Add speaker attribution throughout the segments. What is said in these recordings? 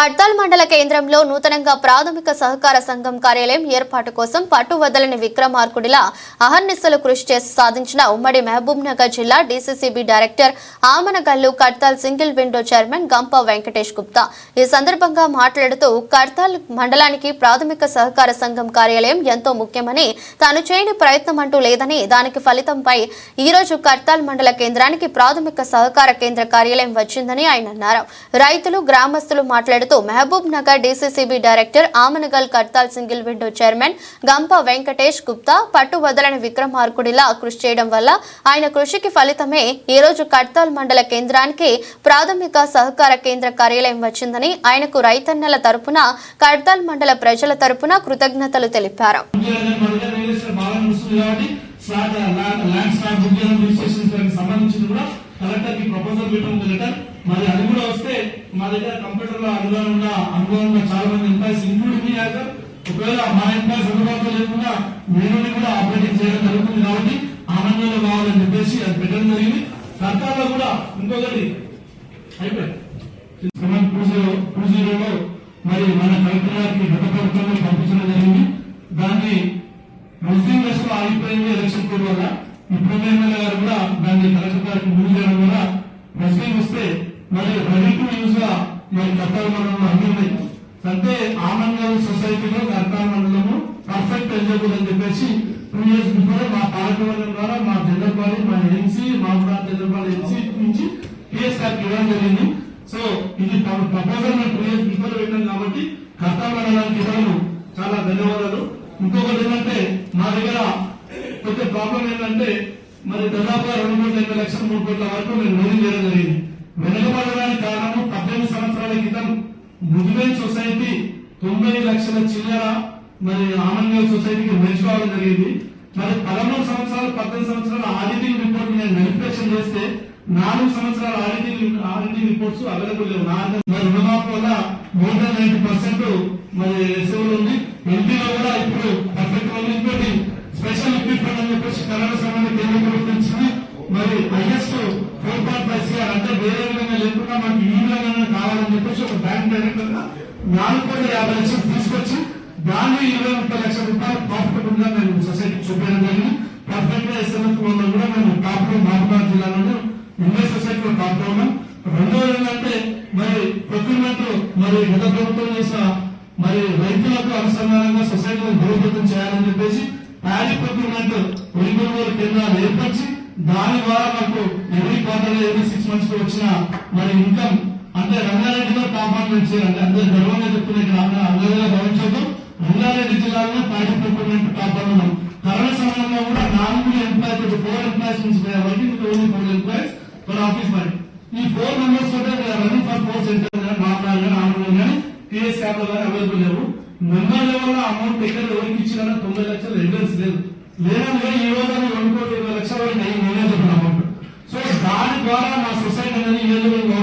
Speaker 1: కడ్తాల్ మండల కేంద్రంలో నూతనంగా ప్రాథమిక సహకార సంఘం కార్యాలయం ఏర్పాటు కోసం పట్టు వదలని విక్రమార్కుడిలా అహర్నిశలు కృషి చేసి సాధించిన ఉమ్మడి మహబూబ్ నగర్ జిల్లా DCCB director Amangal Kadthal single window chairman Gampa Venkatesh Gupta. ఈ సందర్భంగా మాట్లాడుతూ కడ్తాల్ మండలానికి ప్రాథమిక సహకార సంఘం కార్యాలయం ఎంతో ముఖ్యమని తాను చేయని ప్రయత్నం అంటూ లేదని దానికి ఫలితంపై ఈ రోజు కడ్తాల్ మండల కేంద్రానికి ప్రాథమిక సహకార కేంద్ర కార్యాలయం వచ్చిందని ఆయన అన్నారు. రైతులు గ్రామస్తులు మాట్లాడుతూ Mahbubnagar DCCB director Amangal Kadthal single window chairman Gampa Venkatesh Gupta పట్టు వదలని విక్రమార్కుడిలా కృషి చేయడం వల్ల ఆయన కృషికి ఫలితమే ఈ రోజు కడ్తాల్ మండల కేంద్రానికి ప్రాథమిక సహకార కేంద్ర కార్యాలయం వచ్చిందని ఆయనకు రైతన్నల తరపున కడ్తాల్ మండల ప్రజల తరపున కృతజ్ఞతలు తెలిపారు.
Speaker 2: ల్యాండ్ సంబంధించి కూడా కలెక్టర్కి ప్రపోజల్ పెట్టడం లెటర్ మరి అది కూడా వస్తే మా దగ్గర కంప్యూటర్లో అనుభవం ఉన్న అనుభవం ఉన్న చాలా మంది ఎంప్లాయీస్ ఇంక్లూడింగ్ మీ యాజ్ ఒకవేళ మా ఎంప్లాయీస్ అందుబాటులో లేకుండా వేరే కూడా ఆపరేటింగ్ చేయడం జరుగుతుంది కాబట్టి ఆనందంలో కావాలని చెప్పేసి అది పెట్టడం జరిగింది. సర్కార్లో కూడా ఇంకొకటి అయిపోయింది. సెవెన్ టూ జీరోలో మరి మన కలెక్టర్ గారికి గత ప్రభుత్వంలో పంపించడం జరిగింది. దాన్ని ముస్లిం దశ లో ఆగిపోయింది ఎలక్షన్ కోడ్ వల్ల ఇప్పుడు ఎమ్మెల్యే గారు కూడా దాన్ని కలెక్టర్ గారికి మూవ్ చేయడం వల్ల ముస్లిం వస్తే మరి రెడీ టు యూజ్గా మరి కట్టాల మండలంలో అన్ని ఉన్నాయి అంటే ఆమంగల్ సొసైటీలో కట్టాల మండలము పర్ఫెక్ట్ ఎలిజిబుల్ అని చెప్పేసి టూ ఇయర్స్ బిఫోర్ మా కార్యక్రమం ద్వారా మా జనరల్ మా ఎన్సీ మా జనరల్ బాడీ ఎన్సీ నుంచి పిఎస్ గారికి ఇవ్వడం జరిగింది. సో ఇది ప్రపోజల్ మేము టూ ఇయర్స్ బిఫోర్ పెట్టాం కాబట్టి కథా మండలానికి చాలా ధన్యవాదాలు. ఇంకొకటి ఏంటంటే మా దగ్గర కొంచెం ప్రాబ్లం ఏంటంటే మరి దాదాపు రెండు కోట్ల ఎనభై లక్షల మూడు కోట్ల వరకు మేము లోన్ చేయడం జరిగింది. ముదివేల్ సొసైటీ తొంభై లక్షల చిల్లర మరి ఆనంద్ సొసైటీకి మెచ్చుకోవడం జరిగింది. మరి పదమూడు సంవత్సరాలు పద్దెనిమిది సంవత్సరాల ఆడిటింగ్ రిపోర్ట్ నేను వెరిఫికేషన్ చేస్తే నాలుగు సంవత్సరాల ఆడిటింగ్ ఆడిటింగ్ రిపోర్ట్స్ అవైలబుల్ లేవు. మరి రుణమాఫీ వల్ల మోర్ దాన్ నైన్టీ పర్సెంట్ మరి రిసీవర్ ఉంది. ఎంపీలో కూడా ఇప్పుడు పర్ఫెక్ట్ ఉంది ఇంకోటి స్పెషల్ ఎక్విప్మెంట్ అని చెప్పేసి కరోనా సమయంలో కేంద్ర ప్రభుత్వం ఇచ్చింది. మరి highest four point five CR అంటే వేరే విధంగా లేకుండా మనకి ఈ విధంగా కావాలని చెప్పేసి ఒక బ్యాంక్ నాలుగు కోట్ల యాభై లక్షలు తీసుకొచ్చి దాన్ని ఇరవై ముప్పై లక్షల రూపాయలు ప్రాఫిటబుల్గా మేము సొసైటీ చూపించడం జరిగింది పర్ఫెక్ట్గా ఎస్ఎంఎస్లో కూడా మేము టాప్లో మహబూబాద్ జిల్లాలోనే ఇండియా సొసైటీలో టాప్లో ఉన్నాం రెండోది ఏంటంటే మరి ప్రొక్యూర్మెంట్ మరి గత ప్రభుత్వం చేసిన మరి రైతులకు అనుసంధానంగా సొసైటీని బలోపేతం చేయాలని చెప్పేసి ప్యాడీ ప్రొక్యూర్మెంట్ కొనుగోలు కేంద్రాలు ఏర్పరిచి దాని ద్వారా మాకు ఎవరి క్వార్టర్ ఎవరి సిక్స్ మంత్స్కి వచ్చిన మరి ఇన్కమ్ అంటే రంగారెడ్డిలో టాప్ వన్ నుంచి అంటే అందరు గర్వంగా చెప్తున్న ఇక్కడ అందరూ భవిష్యత్తు రంగారెడ్డి జిల్లాలో పార్టీ ప్రొక్యూర్మెంట్ టాప్ ఉన్నాం కరోనా సమయంలో కూడా నాలుగు ఎంప్లాయీస్ ఫోర్ ఎంప్లాయీస్ నుంచి working only four employees for office మరి. ఈ ఫోర్ మెంబర్స్ తోటే రన్నింగ్ ఫర్ ఫోర్ సెంటర్ మామూలు కానీ ఆనందం కానీ టీఎస్ యాప్ కానీ అవైలబుల్ లేవు. మెంబర్ లెవెల్లో అమౌంట్ ఎక్కడ ఎవరికి ఇచ్చినా తొమ్మిది లక్షలు ఎవిడెన్స్ లేదు. లేదంటే ఈ రోజు రెండు కోట్ల ఇరవై లక్షల వరకు నేను నేనే చెప్పిన అమౌంట్ సో దాని ద్వారా మా సొసైటీ అనేది ఎలిజిబుల్ కావడం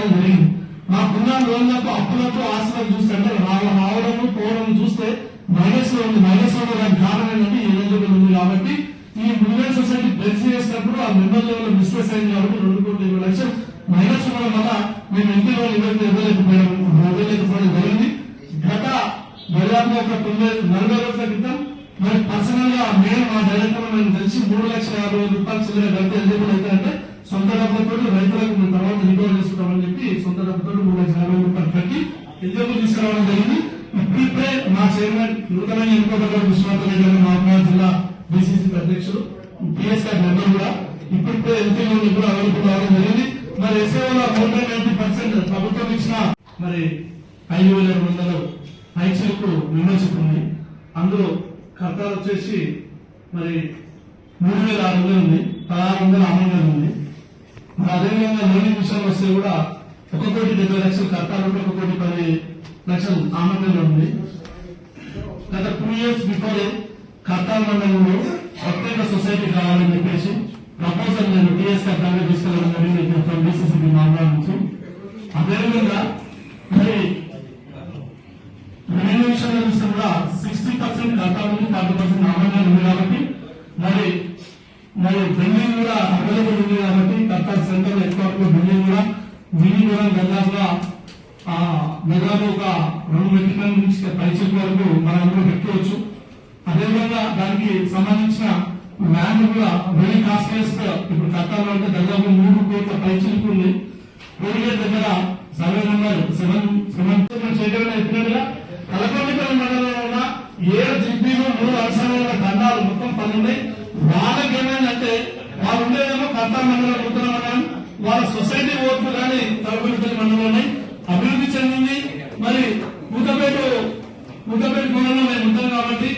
Speaker 2: పద్నాలుగు రోజులకు అప్పులకు ఆస్తులకు చూస్తే అంటే రావడం పోవడం చూస్తే మైనస్లో ఉంది. మైనస్లో దానికి కారణం ఏంటంటే ఎలిజిబుల్ ఉంది కాబట్టి ఈ మున్సిపల్ సొసైటీ బెస్ట్ చేసినప్పుడు ఆ మెంబర్ లెవెల్ మిస్టేక్స్ అయింది కాబట్టి రెండు కోట్ల ఇరవై లక్షలు మైనస్ ఉండడం వల్ల మేము ఇంటి వాళ్ళు ఇవ్వలేదు ఇవ్వలేకపోయాం ఇవ్వలేకపోవడం జరిగింది. గత దాదాపు ఒక తొమ్మిది నలభై రోజుల క్రితం మరి పర్సనల్గా మేము మా డైరెక్టర్ మేము తెలిసి మూడు లక్షల యాభై రూపాయలు చిల్లర గంట ఎలిజిబుల్ అయితే అంటే సొంత డబ్బులతో రైతులకు మేము తర్వాత రికవర్ చేసుకుంటామని చెప్పి సొంత డబ్బులతో మూడు లక్షల యాభై రూపాయలు కట్టి ఎందుకు తీసుకురావడం జరిగింది. ఇప్పుడిప్పుడే మా చైర్మన్ నూతన ఎన్నుకోబడ్డ విశ్వనాథ్ రెడ్డి గారు మా జిల్లా బీసీసీ అధ్యక్షుడు పిఎస్ఆర్ మెంబర్ కూడా ఇప్పుడిప్పుడే ఎంపీ కూడా అవైలబుల్ అవడం జరిగింది. మరి ఎస్ఏలో మోర్ దాన్ నైన్టీ పర్సెంట్ ప్రభుత్వం ఇచ్చిన మరి ఐదు వేల రెండు వందల హైచర్కు మెంబర్షిప్ ఉంది. అందులో ఖర్చాలు వచ్చేసి మరి మూడు వేల ఆరు వందలు ఉంది పదహారు వందల ఆరు వందలు ఉంది. మరి అదేవిధంగా లోనింగ్ విషయంలో వస్తే కూడా ఒక కోటి డెబ్బై లక్షలు ఖర్తాలు ఒక కోటి పది లక్షలు ఆమందంలో ఉంది. గత టూ ఇయర్స్ బిఫోర్ కర్తాల్ మండలంలో ప్రత్యేక సొసైటీ కావాలని చెప్పేసి ప్రపోజల్ నేను టీఎస్ కర్తాల్లో తీసుకెళ్ళడం జరిగింది. ఫ్రమ్ బీసీసీబీ మామూలు నుంచి. అదేవిధంగా మరి రెవెన్యూ విషయంలో చూస్తే కూడా సిక్స్టీ పర్సెంట్ కర్తాల నుంచి ఫార్టీ పర్సెంట్ నామంగా ఉంది కాబట్టి మరి మరి బిల్డింగ్ కూడా అవైలబుల్ ఉంది కాబట్టి కర్తాల్ సెంటర్ ఎక్కువ బిల్డింగ్ కూడా బిల్డింగ్ కూడా దాదాపుగా దాదాపు ఒక రెండు మెట్రిక్ టన్ నుంచి పైచెక్ వరకు మనం అందులో పెట్టుకోవచ్చు. అదేవిధంగా దానికి సంబంధించిన ల్యాండ్ కూడా వెరీ కాస్ట్లెస్ ఇప్పుడు కట్టాలో అంటే దాదాపు మూడు కోట్ల పైచెక్ ఉంది. కోడిగేట్ దగ్గర సర్వే నెంబర్ సెవెన్ సెవెన్ చేయడం చెప్పినట్టుగా కలకొండ మండలంలో ఉన్న ఏడు జిబ్బీలు మూడు అవసరమైన దండాలు మొత్తం పన్నున్నాయి వాళ్ళకి ఏమైందంటే వాళ్ళు ఉండేదేమో కర్తా మండలం నూతన మండలం వాళ్ళ సొసైటీ ఓట్లు కానీ తలపల్లి మండలంలో అభివృద్ధి చెందింది. మరి ముద్దపేట ముద్దపేట మండలంలో మేము ఉంటాం కాబట్టి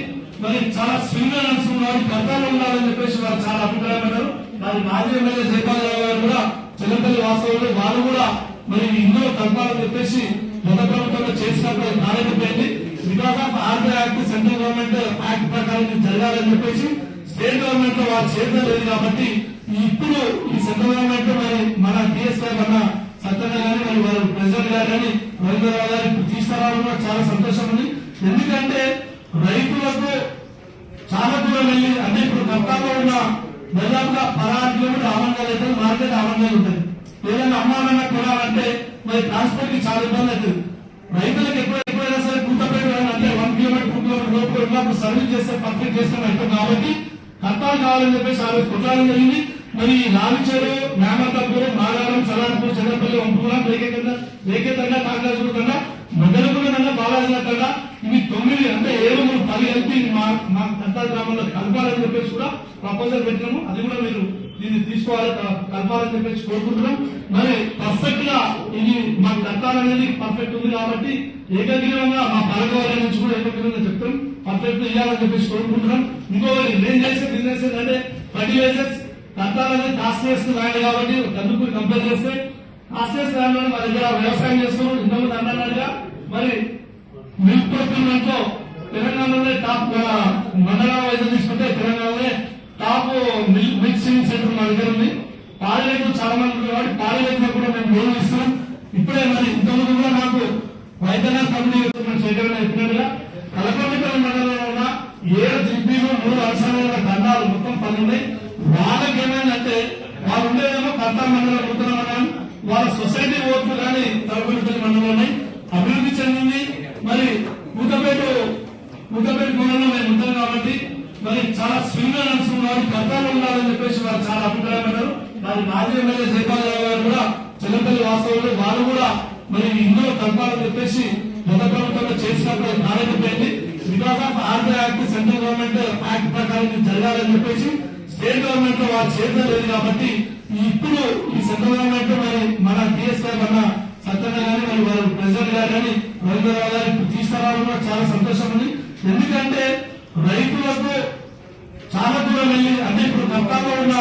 Speaker 2: మరి చాలా స్వింగ్ నడుస్తున్నారు కర్తాలు ఉండాలని చెప్పేసి వారు చాలా అభిప్రాయపడ్డారు మరి మాజీ ఎమ్మెల్యే జయపాలరావు గారు కూడా చిన్నపల్లి వాస్తవంలో వాళ్ళు కూడా మరి ఎన్నో కల్పాలని చెప్పేసి గత ప్రభుత్వంలో చేసినప్పుడు కాలేకపోయింది because of RB act central government act ప్రకారం జరగాలని చెప్పేసి స్టేట్ గవర్నమెంట్లో వారు చేయడం లేదు కాబట్టి ఇప్పుడు ఈ సెంట్రల్ గవర్నమెంట్ మరి మన టీఎస్ఆర్ మన సత్యన్న గాని మరి వారు ప్రెసిడెంట్ గారు కానీ రవీంద్రరావు గారు తీసుకురావడం కూడా చాలా సంతోషం ఉంది. ఎందుకంటే రైతులకు చాలా దూరం వెళ్ళి అంటే ఇప్పుడు కర్తాలో ఉన్న దాదాపుగా పదహారు కిలోమీటర్ ఆమంగాలు అయితే మార్కెట్ ఆమంగాలు ఉంటుంది. ఏదైనా అమ్మాలన్నా కొనాలంటే మరి ట్రాన్స్పోర్ట్కి చాలా ఇబ్బంది అవుతుంది. రైతులకు ఎప్పుడు ఎప్పుడైనా సరే కూతపేట అంటే వన్ కిలోమీటర్ టూ కిలోమీటర్ లోపు సర్వీస్ చేస్తే పర్ఫెక్ట్ చేస్తాం అంటాం కాబట్టి కర్తా కావాలని చెప్పేసి ఆ రోజు కొట్టాలని జరిగింది. మరి రావిచేరు నామకల్పూరు మారాలం సలార్పూర్ చంద్రపల్లి వంపుకులం రేఖేతంగా రేఖేతంగా కాంగ్రెస్ కన్నా మొదలుకున్న బాలాజీ కన్నా ఇవి తొమ్మిది అంటే ఏడు మూడు పది కలిపి మా మా కర్తా గ్రామంలో కలపాలని చెప్పేసి కూడా ప్రపోజల్ పెట్టినాము. అది కూడా మీరు దీన్ని తీసుకోవాలి కలపాలని చెప్పేసి కోరుకుంటున్నాం. మరి పర్ఫెక్ట్గా ఇది మా కట్టాలనేది పర్ఫెక్ట్ ఉంది కాబట్టి ఏకగ్రీవంగా మా పాలకవర్గ నుంచి కూడా ఏకగ్రీవంగా చెప్తాం. పర్ఫెక్ట్ ఇవ్వాలని చెప్పేసి కోరుకుంటున్నాం. ఇంకోటి నేను చేసే నేను చేసేది అంటే ఫర్టిలైజర్స్ కట్టాలనేది కాస్ట్ వేస్తుంది కాబట్టి కందుకూరి కంపేర్ చేస్తే కాస్ట్ దానిలో మా దగ్గర వ్యవసాయం చేస్తున్నాం ఇంతకుముందు అన్నట్టుగా మరి మిల్క్ ప్రొక్యూర్మెంట్లో తెలంగాణలోనే టాప్ మన మండలం వైద్యం తీసుకుంటే తెలంగాణలోనే టాప్ మిల్క్ మిక్సింగ్ సెంటర్ మా దగ్గర ఉంది. పాడి రైతులు చాలా మంది ఉంది కాబట్టి పాడి రైతులకు కూడా మేము లోన్ ఇస్తున్నాం. ఇప్పుడే మరి ఇంతకుముందు కూడా నాకు వైద్యనాథ్ కంపెనీ చేయడం చెప్పినట్టుగా కలకొండపల్లి మండలంలో ఉన్న ఏడు జిబ్బీలు మూడు అవసరమైన దండాలు మొత్తం పనున్నాయి ఉన్నాయి వాళ్ళకి ఏమైందంటే వాళ్ళు ఉండేదేమో కర్తా మండలం నూతన మండలం వాళ్ళ సొసైటీ ఓట్లు కానీ కలకొండపల్లి మండలంలోనే అభివృద్ధి చెందింది. మరి ముద్దపేట ముద్దపేట మండలంలో మేము ఉంటాం కాబట్టి మరి చాలా స్వింగ్ నడుస్తున్నారు కర్తాలు ఉన్నారని చెప్పేసి వారు చాలా అభిప్రాయపడ్డారు మరి మాజీ ఎమ్మెల్యే జయపాలరావు గారు కూడా చిన్నపల్లి వాస్తవంలో వాళ్ళు కూడా మరి ఇందులో కలపాలని చెప్పేసి గత ప్రభుత్వంలో చేసినప్పుడు కాలేకపోయింది because of RB act central government act ప్రకారం జరగాలని చెప్పేసి స్టేట్ గవర్నమెంట్లో వారు చేయడం లేదు కాబట్టి ఇప్పుడు ఈ సెంట్రల్ గవర్నమెంట్ మరి మన టీఎస్ గారు మన సత్యన్న గాని మరి వారు ప్రెసిడెంట్ గారు కానీ రవీంద్రరావు గారు తీసుకురావడం కూడా చాలా సంతోషం ఉంది. ఎందుకంటే రైతులకు చాలా దూరం వెళ్ళి అంటే ఉన్న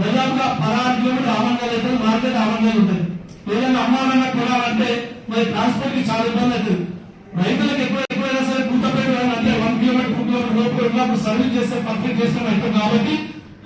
Speaker 2: దాదాపుగా పదహారు కిలోమీటర్ ఆమంగాలు అయితే మార్కెట్ ఆమంగాలు ఉంటుంది ఏదైనా అమ్మాలన్నా కొనాలంటే మరి ట్రాన్స్పోర్ట్కి చాలా ఇబ్బంది అవుతుంది రైతులకు ఎక్కువ ఎక్కువైనా సరే కూతపేట అంటే వన్ కిలోమీటర్ టూ కిలోమీటర్ లోపు ఉన్నప్పుడు సర్వీస్ చేస్తే పర్ఫెక్ట్ చేస్తాం అవుతాం కాబట్టి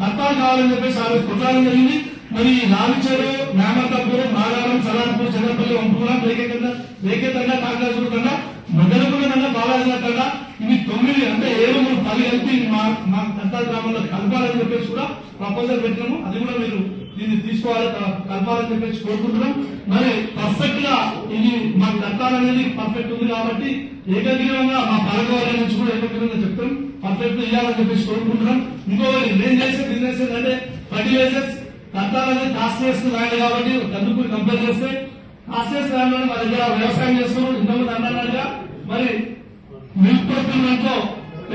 Speaker 2: కట్టాలు కావాలని చెప్పేసి ఆ రోజు కొట్టాలని జరిగింది. మరి రావిచేరు నామకల్పూరు మాగారం సలార్పూర్ చంద్రపల్లి వంపుకులం రేఖేతంగా రేఖేతంగా కాంగ్రెస్ కన్నా మొదలుకున్న బాలాజీ కన్నా ఇవి తొమ్మిది అంటే ఏడు మూడు పది ఎంపీ మా మా కర్తా గ్రామంలో కలపాలని చెప్పేసి కూడా ప్రపోజల్ పెట్టినాము. అది కూడా మీరు దీన్ని తీసుకోవాలి కలపాలని చెప్పేసి కోరుకుంటున్నాం. మరి పర్ఫెక్ట్గా ఇది మా కట్టాలనేది పర్ఫెక్ట్ ఉంది కాబట్టి ఏకగ్రీవంగా మా పాలకవర్గ నుంచి కూడా ఏకగ్రీవంగా చెప్తాం. పర్ఫెక్ట్ ఇవ్వాలని చెప్పేసి కోరుకుంటున్నాం. ఇంకొకటి నేను చేసే బిజినెస్ అంటే ఫర్టిలైజర్స్ కట్టాలనేది కాస్ట్ రాయాలి కాబట్టి కందుకూరి కంపేర్ చేస్తే కాస్ట్ రాయడం మా దగ్గర వ్యవసాయం చేస్తున్నాం ఇంతకుముందు అన్నట్టుగా మరి మిల్క్ ప్రొక్యూర్మెంట్లో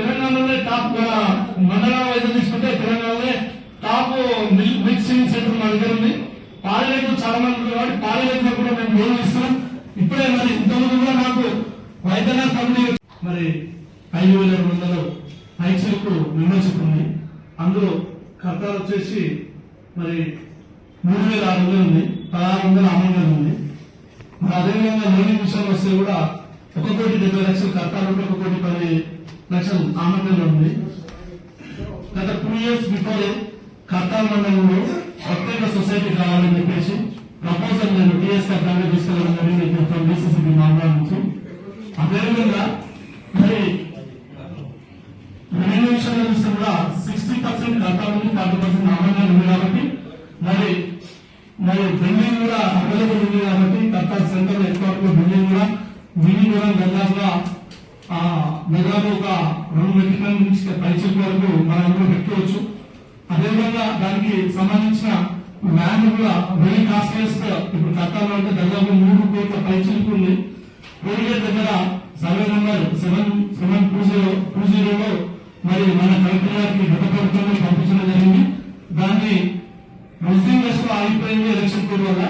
Speaker 2: తెలంగాణలోనే టాప్ మండలం వైద్యం తీసుకుంటే తెలంగాణలోనే టాప్ మిల్క్ మిక్సింగ్ సెంటర్ మా దగ్గర ఉంది. పాడి చాలా మంది ఉంది కాబట్టి పాడి కూడా మేము లోన్ ఇస్తున్నాం. ఇప్పుడే మరి ఇంతకుముందు కూడా నాకు వైద్యనాథ్ కంపెనీ మరి ఐదు వేల రెండు వందలు హైక్సిల్క్ మెంబర్షిప్ ఉంది. అందులో ఖర్తాలు వచ్చేసి మరి మూడు వేల ఆరు వందలు ఉంది. పదహారు వందల అమౌంట్ ఉంది. మరి అదేవిధంగా లోనింగ్ విషయంలో వస్తే కూడా ఒక కోటి డెబ్బై లక్షలు ఖర్తాలు ఒక కోటి పది లక్షలు ఆమంత్రంలో ఉంది. గత టూ ఇయర్స్ బిఫోర్ కర్తాల్ మండలంలో ప్రత్యేక సొసైటీ కావాలని చెప్పేసి ప్రపోజల్ నేను టీఎస్ కర్తాల్లో తీసుకెళ్ళడం జరిగింది. ఫ్రమ్ బీసీసీబీ మామూలు నుంచి. అదేవిధంగా మరి రెవెన్యూ విషయంలో కూడా సిక్స్టీ పర్సెంట్ కర్తాలు ఉంది ఫార్టీ పర్సెంట్ ఆమంత్రాలు ఉంది కాబట్టి మరి మరి బిల్డింగ్ కూడా అవైలబుల్ ఉంది కాబట్టి కర్తా సెంటర్ ఎక్కువ బిల్డింగ్ కూడా బిల్డింగ్ కూడా దాదాపుగా దాదాపు ఒక రెండు మెట్రిక్ నుంచి పైచీల వరకు మనం ఇంట్లో పెట్టుకోవచ్చు. అదేవిధంగా దానికి సంబంధించిన ల్యాండ్ కూడా వెయ్యి కాస్ట్లీస్ ఇప్పుడు కట్టాలో అంటే దాదాపు మూడు కోట్ల పైచీలకు ఉంది. కోడిగేట్ దగ్గర survey number seven seven two zero two జీరోలో మరి మన కలెక్టర్ గారికి గత ప్రభుత్వంలో పంపించడం జరిగింది. దాన్ని ముస్లిం దశ లో ఆగిపోయింది ఎలక్షన్ కోడ్ వల్ల.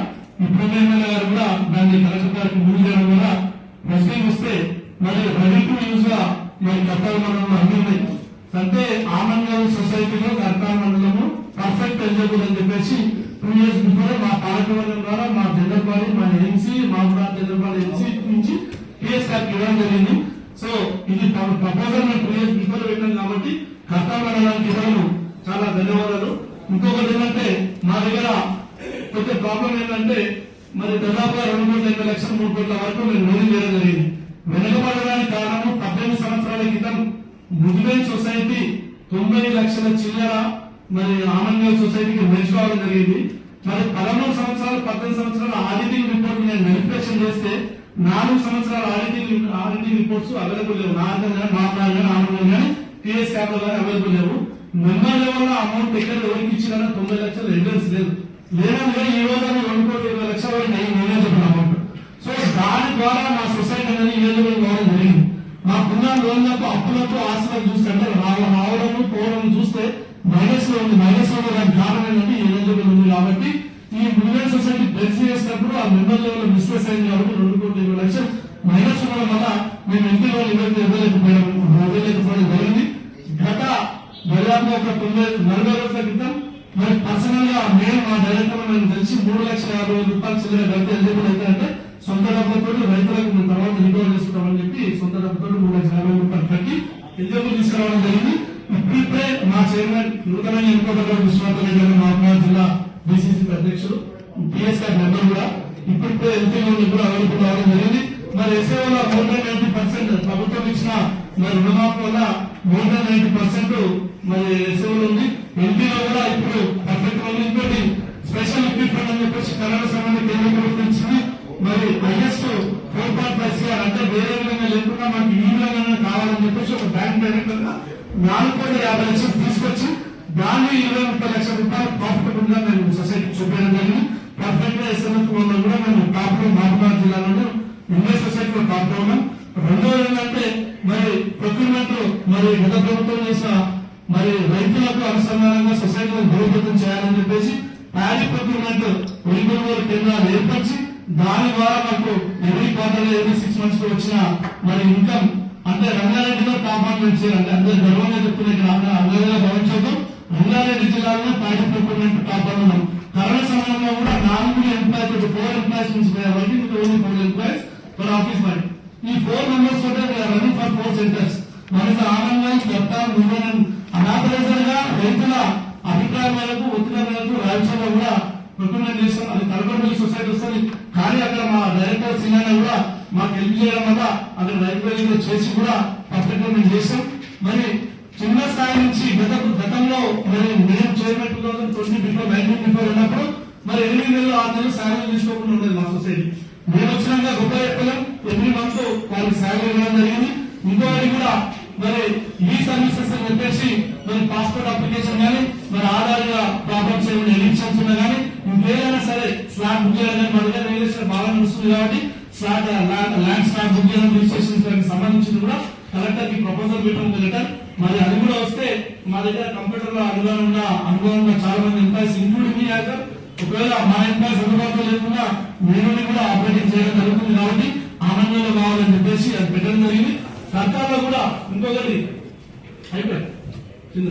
Speaker 2: ఇప్పుడు ఎమ్మెల్యే గారు కూడా దాన్ని కలెక్టర్ గారికి మూడు చేయడం మరి మరి కట్టాల మండలంలో అన్ని అంటే ఆమంగల్ సొసైటీలో కర్తా మండలము పర్ఫెక్ట్ ఎలిజిబుల్ అని చెప్పేసి టూ ఇయర్స్ బిఫోర్ మా కార్యక్రమం ద్వారా మా జనరల్ మా ఎన్సీ మా కూడా జనరల్ బాడీ ఎన్సీ నుంచి పిఎస్ ఇవ్వడం జరిగింది. సో ఇది ప్రపోజల్ మేము టూ ఇయర్స్ బిఫోర్ పెట్టాం కాబట్టి కర్తా మండలానికి ఇవ్వడం చాలా ధన్యవాదాలు. ఇంకొకటి ఏంటంటే మా దగ్గర కొంచెం ప్రాబ్లం ఏంటంటే మరి దాదాపు రెండు కోట్ల ఎనభై లక్షల మూడు కోట్ల వరకు మేము లోన్ చేయడం జరిగింది. వెనుకబడడానికి కారణం పద్దెనిమిది సంవత్సరాల క్రితం ముదివేల్ సొసైటీ తొంభై లక్షల చిల్లర మరి ఆనంద సొసైటీకి మెర్జ్ కావడం జరిగింది. మరి పదమూడు సంవత్సరాలు పద్దెనిమిది సంవత్సరాల ఆడిటింగ్ రిపోర్ట్ నేను వెరిఫికేషన్ చేస్తే నాలుగు సంవత్సరాల ఆడిటింగ్ ఆడిటింగ్ రిపోర్ట్స్ అవైలబుల్ లేవు. నా దగ్గర కానీ, మా కానీ ఆనందం కానీ టీఎస్ క్యాపిటల్ కానీ అవైలబుల్ లేవు. మెంబర్ లెవెల్ అమౌంట్ ఎక్కడ ఎవరికి ఇచ్చినా తొంభై లక్షలు ఎవిడెన్స్ లేదు. లేదని ఈ రోజు అని రెండు కోట్ల ఇరవై లక్షల వరకు నేను చెప్పిన అమౌంట్ సో దాని ద్వారా మా సొసైటీ అనేది ఎలిజిబుల్ కావడం జరిగింది. మాకున్న లోన్లకు అప్పులకు ఆస్తులకు చూస్తే వాళ్ళ రావడం పోవడం చూస్తే మైనస్లో ఉంది మైనస్లో దానికి కారణం ఏంటంటే ఎలిజిబుల్ ఉంది కాబట్టి ఈ మిలియన్ సొసైటీ ప్రెస్ చేసినప్పుడు ఆ మెంబర్ లెవెల్ మిస్టేక్స్ అయింది కాబట్టి రెండు కోట్ల ఇరవై లక్షలు మైనస్ ఉండడం వల్ల మేము ఎంత లోన్ ఇవ్వలేదు ఇవ్వలేకపోయాం ఇవ్వలేకపోవడం జరిగింది. గత దర్యాప్తు ఒక తొమ్మిది నలభై రోజుల క్రితం మరి పర్సనల్గా మేము మా డైరెక్టర్ మేము తెలిసి మూడు లక్షల యాభై వేల రూపాయలు చిల్లర కడితే ఎలిజిబుల్ అయితే అంటే సొంత డబ్బులతో రైతులకు మేము తర్వాత రికవర్ చేసుకుంటామని చెప్పి సొంత డబ్బుతో మూడు లక్షల యాభై రూపాయలు కట్టి ఎలిజిబుల్ తీసుకురావడం జరిగింది. ఇప్పుడిప్పుడే మా చైర్మన్ నూతనంగా ఎన్నుకోబడ్డ విశ్వనాథ్ రెడ్డి గారు మహబూబాబాద్ జిల్లా బీసీసీ అధ్యక్షుడు పిఎస్ గారి మెంబర్ కూడా ఇప్పుడిప్పుడే ఎంపీ కూడా అవైలబుల్ అవడం జరిగింది. మరి ఎస్ఏలో మోర్ దాన్ నైన్టీ పర్సెంట్ ప్రభుత్వం ఇచ్చిన మరి రుణమాఫీ వల్ల మోర్ దాన్ నైన్టీ పర్సెంట్ మరి ఎస్ఏలో ఉంది. ఎంపీలో కూడా ఇప్పుడు పర్ఫెక్ట్ ఉంది. ఇంకోటి స్పెషల్ ఎక్విప్మెంట్ అని చెప్పేసి కరోనా సమయంలో కేంద్ర ప్రభుత్వం ఇచ్చింది. మరి highest four point five CR అంటే వేరే విధంగా లేకుండా మనకి ఈ విధంగా కావాలని చెప్పేసి ఒక బ్యాంక్ డైరెక్టర్గా నాలుగు కోట్ల యాభై లక్షలు తీసుకొచ్చి దాన్ని ఇరవై ముప్పై లక్షల రూపాయలు ప్రాఫిటబుల్గా మేము సొసైటీ చూపించడం జరిగింది. పర్ఫెక్ట్గా ఎస్ఎంఎఫ్లో కూడా మేము టాప్లో మహబూబాద్ జిల్లాలోనే ఇండియా సొసైటీలో టాప్లో ఉన్నాం. రెండోది ఏంటంటే మరి ప్రొక్యూర్మెంట్ మరి గత ప్రభుత్వం చేసిన మరి రైతులకు అనుసంధానంగా సొసైటీలో బలోపేతం చేయాలని చెప్పేసి ప్యాడీ ప్రొక్యూర్మెంట్ కొనుగోలు కేంద్రాలు ఏర్పరిచి దాని ద్వారా మాకు ఎవరి క్వార్టర్లో ఎవ్రీ సిక్స్ మంత్స్లో వచ్చిన మరి ఇన్కమ్ అంటే రంగారెడ్డిలో టాప్ వన్ నుంచి అంటే అందరూ గర్వంగా చెప్తున్న ఇక్కడ అందరిగా భావించదు రంగారెడ్డి జిల్లాలో ప్యాడీ రిక్రూట్మెంట్ టాప్ వన్ ఉన్నాం కరోనా సమయంలో కూడా నాలుగు ఎంప్లాయీస్ ఫోర్ ఎంప్లాయీస్ నుంచి working only four employees for office మరి ఈ ఫోర్ మెంబర్స్ తోటే రన్నింగ్ ఫర్ ఫోర్ సెంటర్స్ మనకి ఆనందం చెప్తా నువ్వు అనాథరైజర్గా రైతుల అభిప్రాయం మేరకు ఒత్తిడి మేరకు రాజ్యాంగంలో కూడా ప్రొక్యూర్మెంట్ చేస్తాం అది తలపడి సొసైటీ వస్తుంది. కానీ అక్కడ మా డైరెక్టర్ సింగన్న కూడా మాకు హెల్ప్ చేయడం వల్ల అక్కడ లైబ్రరీలో చేసి కూడా పర్ఫెక్ట్గా మేము చేసాం మరి చిన్న స్థాయి నుంచి గత గతంలో మరి మేము chairman two thousand twenty before nineteen before ఉన్నప్పుడు మరి ఎనిమిది నెలలు ఆరు నెలలు శాలరీ తీసుకోకుండా ఉండేది మా సొసైటీ. మేము వచ్చినాక గొప్ప చెప్పలేం. ఎవ్రీ మంత్ వాళ్ళకి శాలరీ ఇవ్వడం జరిగింది. ఇంకోటి కూడా మరి ఈ సర్వీసెస్ అని చెప్పేసి మరి పాస్పోర్ట్ అప్లికేషన్ కానీ మరి ఆధార్ ప్రాబ్లమ్స్ ఏమైనా ఎలిక్షన్స్ ఉన్నా కానీ వస్తుంది కాబట్టి స్లాబ్ ల్యాండ్ స్లాబ్ బుక్ చేయడం రిజిస్ట్రేషన్ సంబంధించి కూడా కలెక్టర్కి ప్రపోజల్ పెట్టడం కలెక్టర్ మరి అది కూడా వస్తే మా దగ్గర కంప్యూటర్లో అనుభవం ఉన్న అనుభవం చాలా మంది ఎంప్లాయీస్ ఇంక్లూడింగ్ మీ యాజ్ ఒకవేళ మా ఎంప్లాయీస్ అందుబాటులో లేకుండా నేను కూడా ఆపరేటింగ్ చేయడం జరుగుతుంది కాబట్టి ఆనందంలో కావాలని చెప్పేసి అది పెట్టడం జరిగింది. సర్కార్లో కూడా ఇంకొకటి అయిపోయింది.